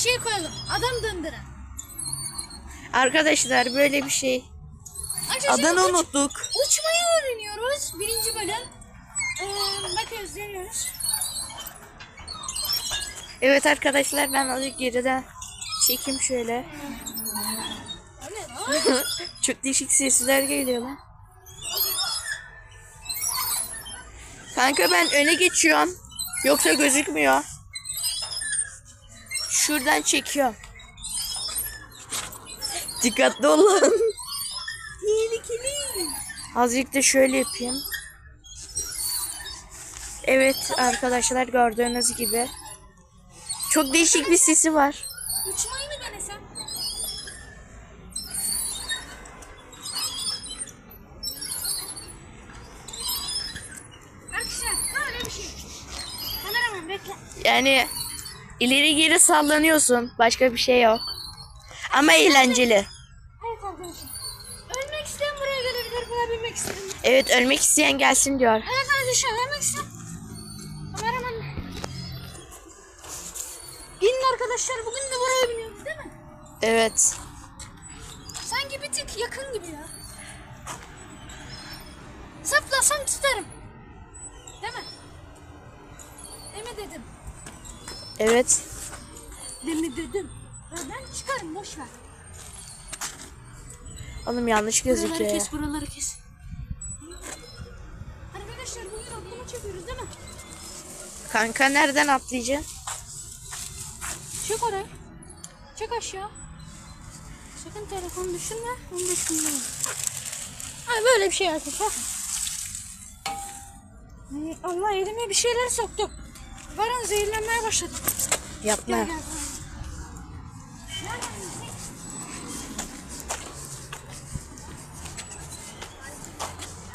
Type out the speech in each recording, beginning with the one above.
şey koyalım. Adam döndüren. Arkadaşlar böyle bir şey. Arkadaşlar Adını uç- unuttuk. Uçmayı öğreniyoruz. Birinci bölüm. Ee, bakıyoruz deniyoruz. Evet arkadaşlar ben azıcık geriden çekeyim şöyle. Çok değişik sesler geliyor lan. Kanka ben öne geçiyorum. Yoksa gözükmüyor. Şuradan çekiyorum. Dikkatli olun. Tehlikeli. Azıcık da şöyle yapayım. Evet arkadaşlar gördüğünüz gibi. Çok değişik bir sesi var. Uçmayı mı denesem? Arkadaşlar böyle bir şey. Kameraman bekle. Yani ileri geri sallanıyorsun. Başka bir şey yok. Ama eğlenceli. Evet arkadaşlar. Ölmek isteyen buraya gelebilir. Buna binmek isteyen. Evet ölmek isteyen gelsin diyor. Evet arkadaşlar ölmek isteyen. Kameraman. Binin arkadaşlar. Bugün de buraya biniyoruz değil mi? Evet. Sanki bir tık yakın gibi ya. Zıplasam tutarım. Değil mi? Değil mi dedim? Evet. Değil mi dedim? Ben çıkarım boş ver. Oğlum yanlış Buraları gözüküyor. ya. kes buraları kes. Arkadaşlar bugün atlama çekiyoruz değil mi? Kanka nereden atlayacaksın? Çek oraya. Çek aşağı. Sakın telefonu düşürme. Onu düşürme. Ha böyle bir şey arkadaşlar. Allah elime bir şeyler soktu. Varın zehirlenmeye başladı. Yapma. Gel gel. gel.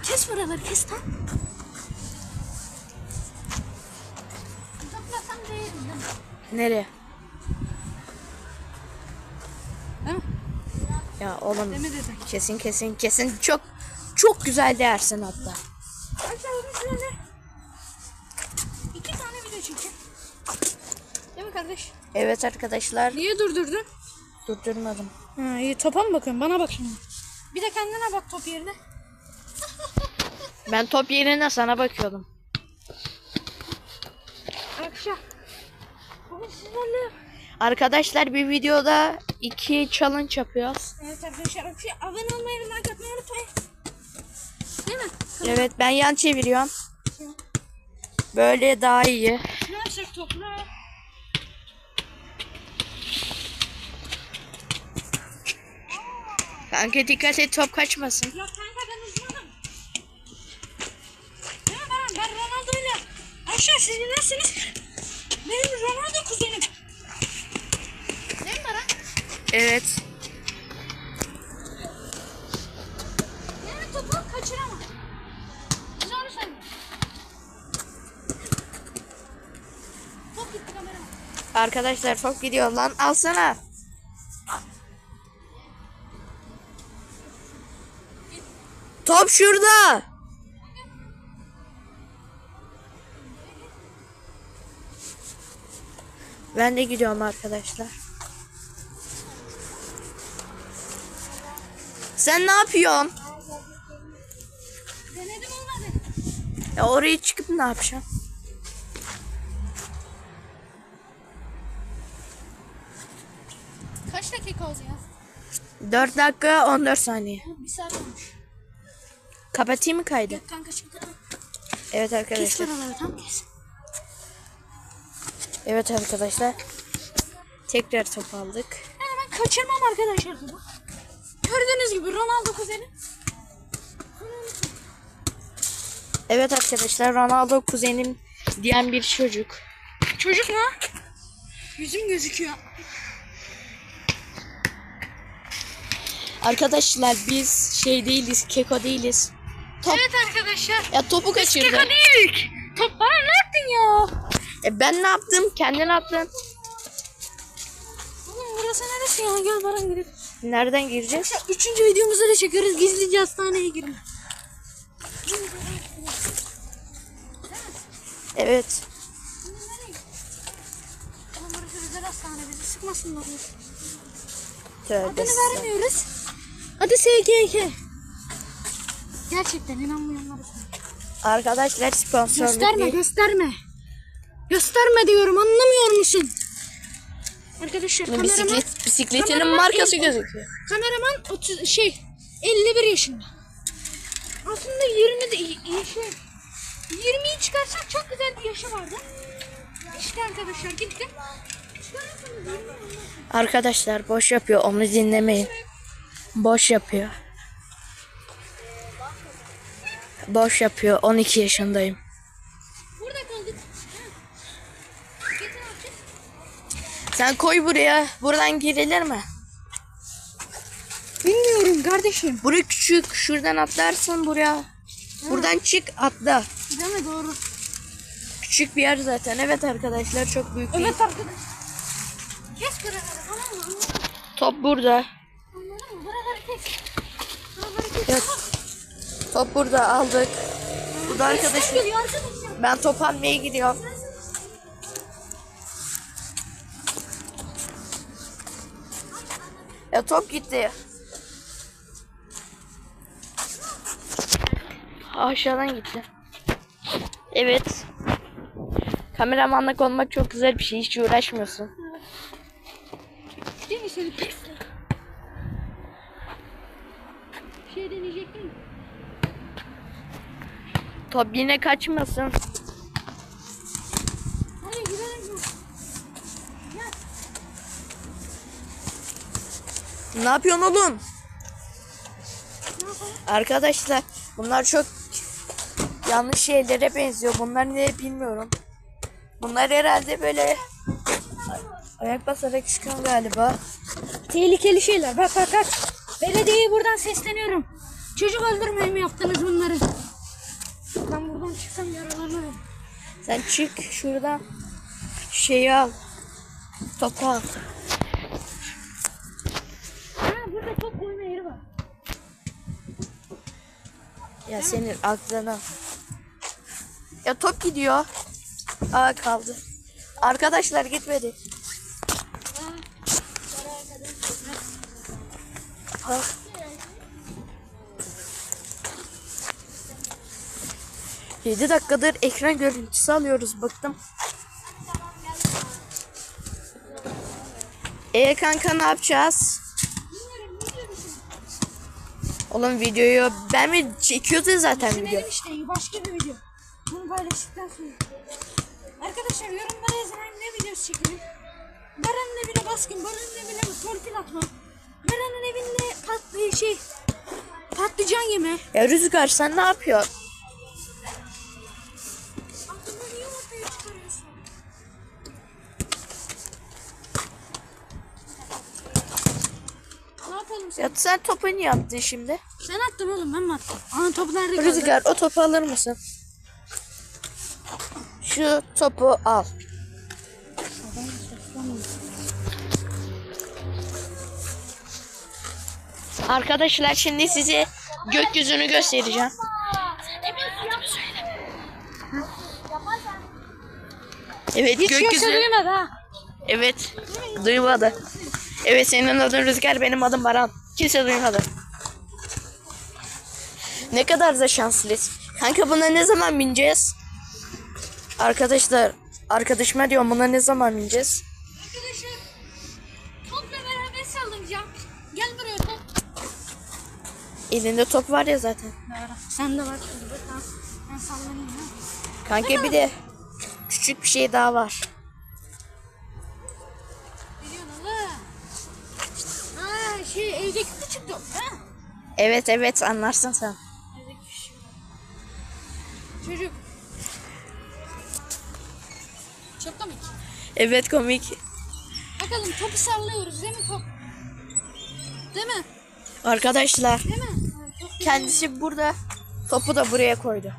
Kes buraları kes tam. Zıplasam değilim değil mi? Nereye? Değil mi? Ya oğlum dedim? kesin kesin kesin çok çok güzel dersin hatta. Evet arkadaşlar Niye durdurdun? durdurmadım. Ha, iyi topa mı bakıyorsun? Bana bak şimdi. Bir de kendine bak top yerine. Ben top yerine sana bakıyordum. Arkadaşlar. Bugün sizlerle Arkadaşlar bir videoda iki challenge yapıyoruz. Evet arkadaşlar arkadaşlar abone olmayı ve like atmayı unutmayın. Değil mi? Evet ben yan çeviriyorum. Böyle daha iyi. Ne yapacak topla? Kanka dikkat et top kaçmasın. Ya kanka ben uzmanım. Değil mi Baran? Ben Ronaldo'yla. Arkadaşlar siz bilirsiniz. Benim Ronaldo kuzenim. Değil mi Baran? Evet. Yani topu kaçıramam. Biz onu söylüyoruz. Top gitti. Arkadaşlar top gidiyor lan alsana. Top şurada. Ben de gidiyorum arkadaşlar. Sen ne yapıyorsun? Denedim olmadı. Ya oraya çıkıp ne yapacaksın? Kaç dakika oldu ya? 4 dakika 14 saniye. Bir saat olmuş. Kapatayım mı kaydı? Yok kanka şimdi. Evet Kes arkadaşlar. paraları tam kes. Evet arkadaşlar. Tekrar top aldık. Yani ben kaçırmam arkadaşlar topu. Gördüğünüz gibi Ronaldo kuzenim. Evet arkadaşlar Ronaldo kuzenim diyen bir çocuk. Çocuk mu? Yüzüm gözüküyor. Arkadaşlar biz şey değiliz, keko değiliz. Top. Evet arkadaşlar. Ya topu kaçırdı. Değildik. Top bana ne yaptın ya? E ben ne yaptım? Kendin attın. Oğlum burası neresi ya? Gel Baran gidelim. Nereden gireceğiz? Üçüncü videomuzu da çekiyoruz. Gizlice hastaneye girme. Evet. Oğlum burası özel hastane bizi sıkı bakmasınlar. Tövbe Adını vermiyoruz. Adı SGK. Gerçekten inanmayanlar için. Arkadaşlar sponsorluk Gösterme değil. gösterme. Gösterme diyorum anlamıyor musun? Arkadaşlar kameraman, Bisiklet, bisikletinin kameraman markası gözüküyor. kameraman 30 şey 51 yaşında. Aslında 20 de şey. 20'yi çıkarsak çok güzel bir yaşı vardı. İşte arkadaşlar gittim. Çıkarırsanız 20 olmaz. Arkadaşlar boş yapıyor onu dinlemeyin. Boş yapıyor. Boş yapıyor 12 yaşındayım. Burada kaldık. Sen koy buraya. Buradan girilir mi? Bilmiyorum kardeşim. Buraya küçük. Şuradan atlarsın buraya. Buradan çık atla. Değil mi doğru? Küçük bir yer zaten. Evet arkadaşlar çok büyük değil. Evet arkadaş. Kes buraları tamam mı? Top burada. Anladın mı? Buraları kes. Buraları kes. Evet. Top burada aldık. Burada Arkadaşlar. arkadaşım. Ben top almaya gidiyorum. Ya top gitti. Aşağıdan gitti. Evet. Kameramanlık olmak çok güzel bir şey. Hiç uğraşmıyorsun. Değil mi seni pis? Şey deneyecektim. Top yine kaçmasın. Ne yapıyorsun oğlum? Ne yapalım? Arkadaşlar bunlar çok yanlış şeylere benziyor. Bunlar ne bilmiyorum. Bunlar herhalde böyle ayak basarak çıkıyor galiba. Tehlikeli şeyler. Bak bak bak. Belediyeye buradan sesleniyorum. Çocuk öldürmeye mi yaptınız bunları? Ben buradan çıksam yaralanırım. Sen çık şurada şeyi al. Topu al. Ha burada top oyma yeri var. Ya senin aklına. Ya top gidiyor. Aa kaldı. Arkadaşlar gitmedi. Bak. 7 dakikadır ekran görüntüsü alıyoruz bıktım. E kanka ne yapacağız? Oğlum videoyu ben mi çekiyordu zaten video. işte başka bir video. Bunu paylaştıktan sonra. Arkadaşlar yorumlara yazın hani ne videosu çekilir. Baran'ın evine baskın, Baran'ın evine torpil atma. Baran'ın evinde patlı şey patlıcan yeme. Ya Rüzgar sen ne yapıyorsun? Sen? Ya sen topu niye attın şimdi? Sen attın oğlum ben mi attım? Ana topu nerede kaldı? Rüzgar o topu alır mısın? Şu topu al. Arkadaşlar şimdi size gökyüzünü göstereceğim. Evet Hiç gökyüzü. duymadı ha. Evet. Duymadı. Evet senin adın Rüzgar benim adım Baran. Kimse duymadı. Ne kadar da şanslıyız. Kanka buna ne zaman bineceğiz? Arkadaşlar arkadaşıma diyorum buna ne zaman bineceğiz? Arkadaşlar topla beraber sallanacağım. Gel buraya top. Elinde top var ya zaten. Sen de var. Ben sallanayım. Kanka bir de küçük bir şey daha var. Şey evdeki küçük top. Ha? Evet evet anlarsın sen. Evdeki küçük. Çocuk. Çok komik. Evet komik. Bakalım topu sallıyoruz değil mi top? Değil mi? Arkadaşlar Değil mi? Top kendisi burada topu da buraya koydu.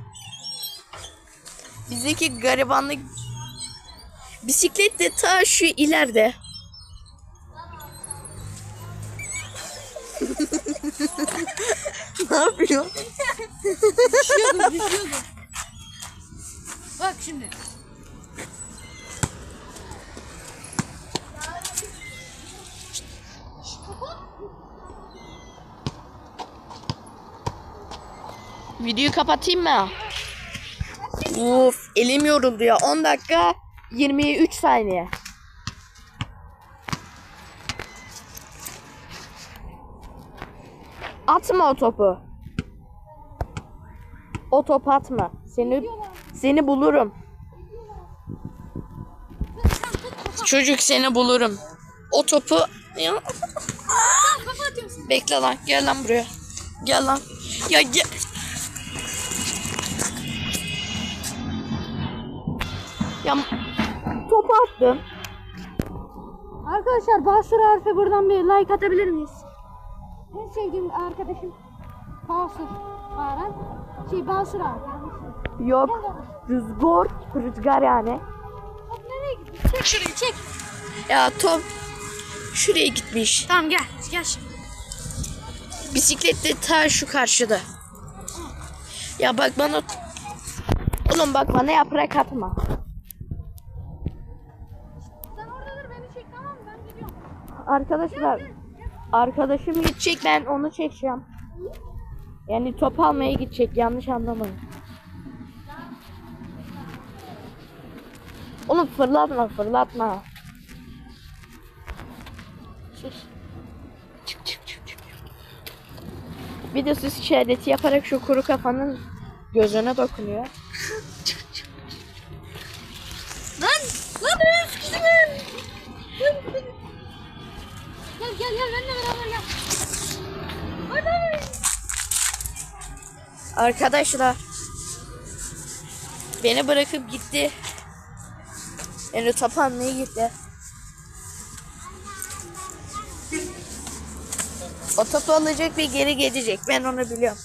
Bizdeki garibanlık bisiklet de ta şu ileride. ne yapıyor? düşüyordu, düşüyordu. Bak şimdi. Videoyu kapatayım mı? Uf, elim yoruldu ya. 10 dakika 23 saniye. Atma o topu. O topu atma. Seni seni bulurum. Çocuk seni bulurum. O topu ya, bekle lan gel lan buraya. Gel lan. Ya gel. Ya topu attım. Arkadaşlar Basur Arif'e buradan bir like atabilir miyiz? En sevdiğim arkadaşım Basur Baran. Şey Basur Arif. Yok. Rüzgar. Rüzgar yani. Top nereye gitti? Çek şurayı çek. Ya top şuraya gitmiş. Tamam gel. Gel şimdi. Bisiklet de ta şu karşıda. Ya bak bana... Oğlum bak bana yaprak atma. Sen orada dur beni çek tamam mı? Ben gidiyorum. Arkadaşlar arkadaşım gidecek ben onu çekeceğim. Yani top almaya gidecek yanlış anlamayın. Oğlum fırlatma fırlatma. Sus. Çık çık çık çık. Bir de süs işareti yaparak şu kuru kafanın gözüne dokunuyor. Lan! Lan eskizim! Gel gel gel benimle beraber gel. Hadi. Arkadaşlar beni bırakıp gitti. Yani top almaya gitti. O topu alacak ve geri gelecek. Ben onu biliyorum.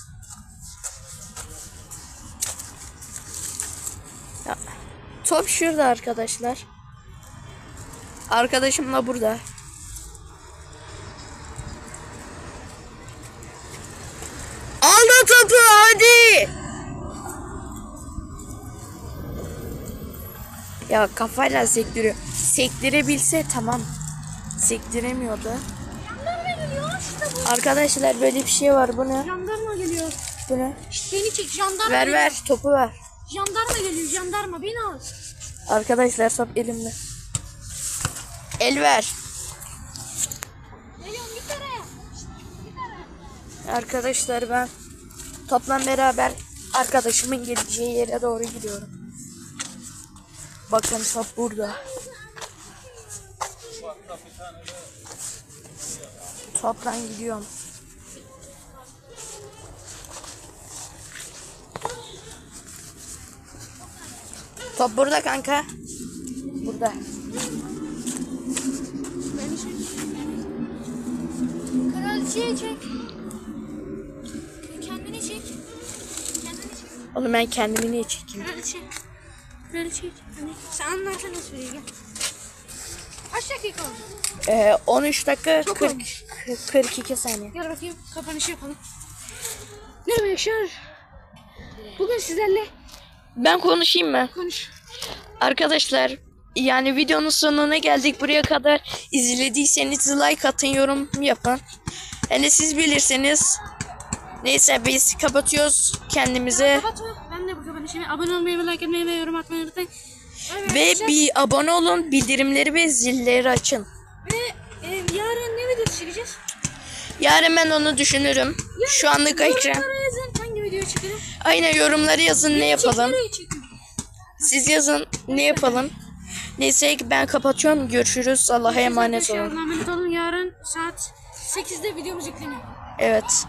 Ya, top şurada arkadaşlar. Arkadaşım da burada. Aldı topu hadi. Ya kafayla sektiriyor. Sektirebilse tamam. Sektiremiyordu. Jandarma geliyor işte bu. Arkadaşlar böyle bir şey var. Bu ne? Jandarma geliyor. Bu ne? Şşt beni çek jandarma Ver geliyor. ver topu ver. Jandarma geliyor jandarma beni al. Arkadaşlar top elimde. El ver. Geliyorum git oraya. Şşt, Git oraya. Arkadaşlar ben topla beraber arkadaşımın geleceği yere doğru gidiyorum. Bakın top burada. Topla gidiyorum. Top burada kanka. Burada. Beni çek. Kraliçeyi çek. Kendini çek. Kendini çek. Oğlum ben kendimi niye çekeyim? Kraliçe. Kraliçe. Hani sen anlarsana söyle gel. Kaç dakika oldu? Ee, 13 dakika Çok 40, olmuş. 42 saniye. Gel bakayım kapanışı yapalım. Ne Yaşar? Bugün sizlerle Ben konuşayım mı? konuş. Arkadaşlar yani videonun sonuna geldik. Buraya kadar izlediyseniz like atın, yorum yapın. Yani siz bilirsiniz. Neyse biz kapatıyoruz kendimize. Kapatma. Kapanışını abone olmayı ve like etmeyi ve yorum atmayı unutmayın. Evet, Ve arkadaşlar. bir abone olun, bildirimleri ve zilleri açın. Ve e, yarın ne video çekeceğiz? Yarın ben onu düşünürüm. Şu anlık ekran. Yazın hangi video çekelim. Aynen yorumları yazın ne yapalım. Siz yazın ne yapalım. Neyse ben kapatıyorum. Görüşürüz. Allah'a emanet olun. Allah'a emanet olun. Yarın saat 8'de videomuz yükleniyor. Evet.